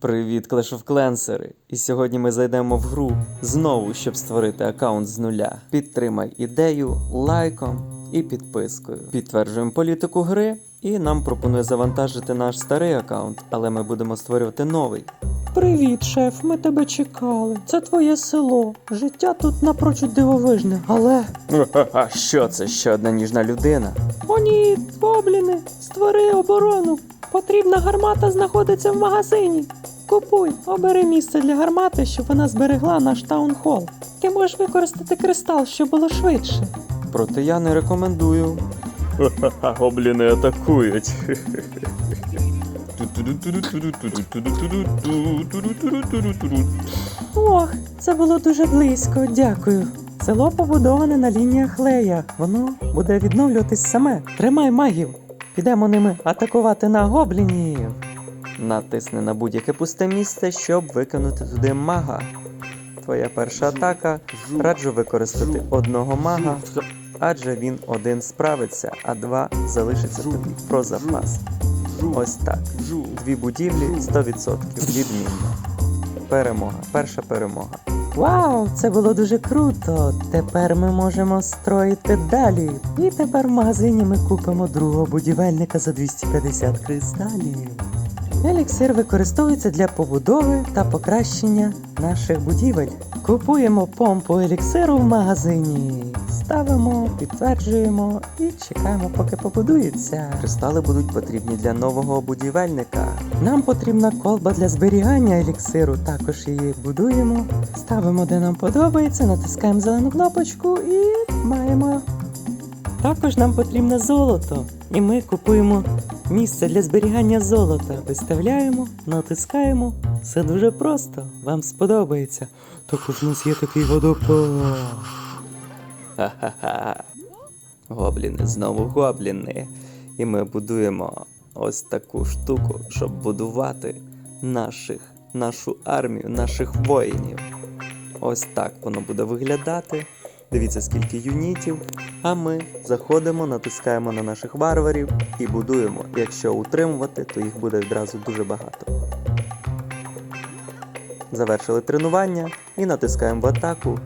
Привіт, Clash of Clansери! І сьогодні ми зайдемо в гру знову, щоб створити аккаунт з нуля. Підтримай ідею лайком і підпискою. Підтверджуємо політику гри, і нам пропонує завантажити наш старий аккаунт, але ми будемо створювати новий. Привіт, шеф, ми тебе чекали. Це твоє село. Життя тут напрочуд дивовижне, але. А що це ще одна ніжна людина? О ні, гобліни, створи оборону. Потрібна гармата знаходиться в магазині. Купуй, обери місце для гармати, щоб вона зберегла наш таунхол. Ти можеш використати кристал, щоб було швидше. Проте я не рекомендую. Гобліни атакують. Ох, це було дуже близько, дякую. Село побудоване на лініях лея. Воно буде відновлюватись саме. Тримай магів. Підемо ними атакувати на гоблінів. Натисни на будь-яке пусте місце, щоб викинути туди мага. Твоя перша атака. Раджу використати одного мага, адже він один справиться, а два залишиться тобі про запас. Ось так. Дві будівлі 100% відмінно. Перемога. Перша перемога. Вау, це було дуже круто. Тепер ми можемо строїти далі. І тепер в магазині ми купимо другого будівельника за 250 кристалів. Еліксир використовується для побудови та покращення наших будівель. Купуємо помпу еліксиру в магазині, ставимо, підтверджуємо і чекаємо, поки побудується. Кристали будуть потрібні для нового будівельника. Нам потрібна колба для зберігання еліксиру, також її будуємо. Ставимо, де нам подобається, натискаємо зелену кнопочку і маємо. Також нам потрібне золото. І ми купуємо місце для зберігання золота. Виставляємо, натискаємо. Все дуже просто. Вам сподобається. Також у нас є такий водопад. Ха-ха-ха. Гобліни, знову гобліни. І ми будуємо ось таку штуку, щоб будувати наших, нашу армію, наших воїнів. Ось так воно буде виглядати. Дивіться, скільки юнітів. А ми заходимо, натискаємо на наших варварів і будуємо. Якщо утримувати, то їх буде відразу дуже багато. Завершили тренування і натискаємо в атаку.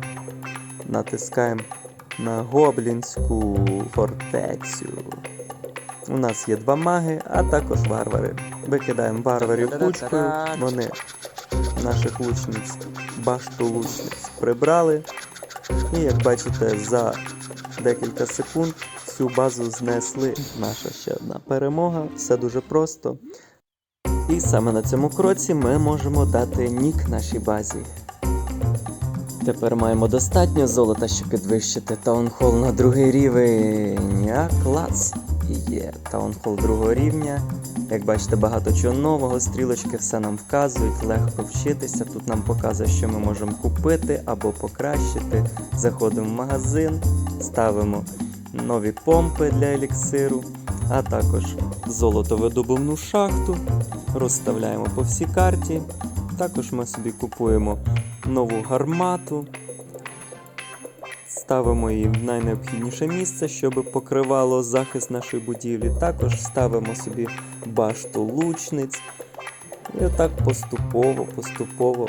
Натискаємо на гоблінську фортецю. У нас є два маги, а також варвари. Викидаємо варварів кучкою. Вони наших лучниць, башту лучниць прибрали. І як бачите, за декілька секунд всю базу знесли. Наша ще одна перемога. Все дуже просто. І саме на цьому кроці ми можемо дати нік нашій базі. Тепер маємо достатньо золота, щоб підвищити таунхол на другий рівень. А клац! І є таунхол другого рівня. Як бачите, багато чого нового, стрілочки все нам вказують, легко вчитися. Тут нам показує, що ми можемо купити або покращити. Заходимо в магазин, ставимо нові помпи для еліксиру, а також золотовидобувну шахту, розставляємо по всій карті. Також ми собі купуємо нову гармату, ставимо її в найнеобхідніше місце, щоб покривало захист нашої будівлі. Також ставимо собі башту лучниць. І отак поступово, поступово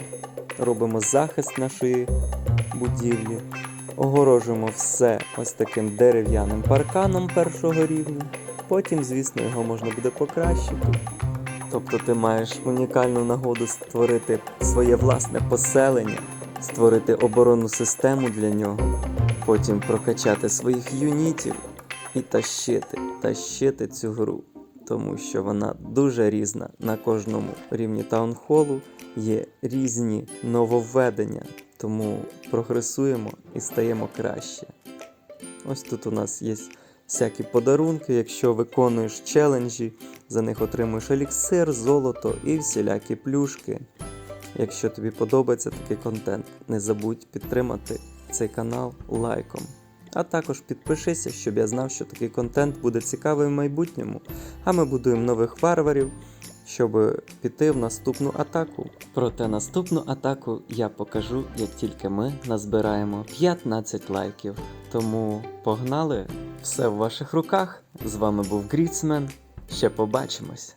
робимо захист нашої будівлі. Огорожуємо все ось таким дерев'яним парканом першого рівня. Потім, звісно, його можна буде покращити. Тобто ти маєш унікальну нагоду створити своє власне поселення, створити оборонну систему для нього, потім прокачати своїх юнітів і тащити, тащити цю гру. Тому що вона дуже різна на кожному рівні таунхолу є різні нововведення, тому прогресуємо і стаємо краще. Ось тут у нас є всякі подарунки, якщо виконуєш челенджі, за них отримуєш еліксир, золото і всілякі плюшки. Якщо тобі подобається такий контент, не забудь підтримати цей канал лайком. А також підпишися, щоб я знав, що такий контент буде цікавий в майбутньому. А ми будуємо нових варварів, щоб піти в наступну атаку. Проте наступну атаку я покажу, як тільки ми назбираємо 15 лайків. Тому погнали! Все в ваших руках. З вами був Гріцмен. Ще побачимось.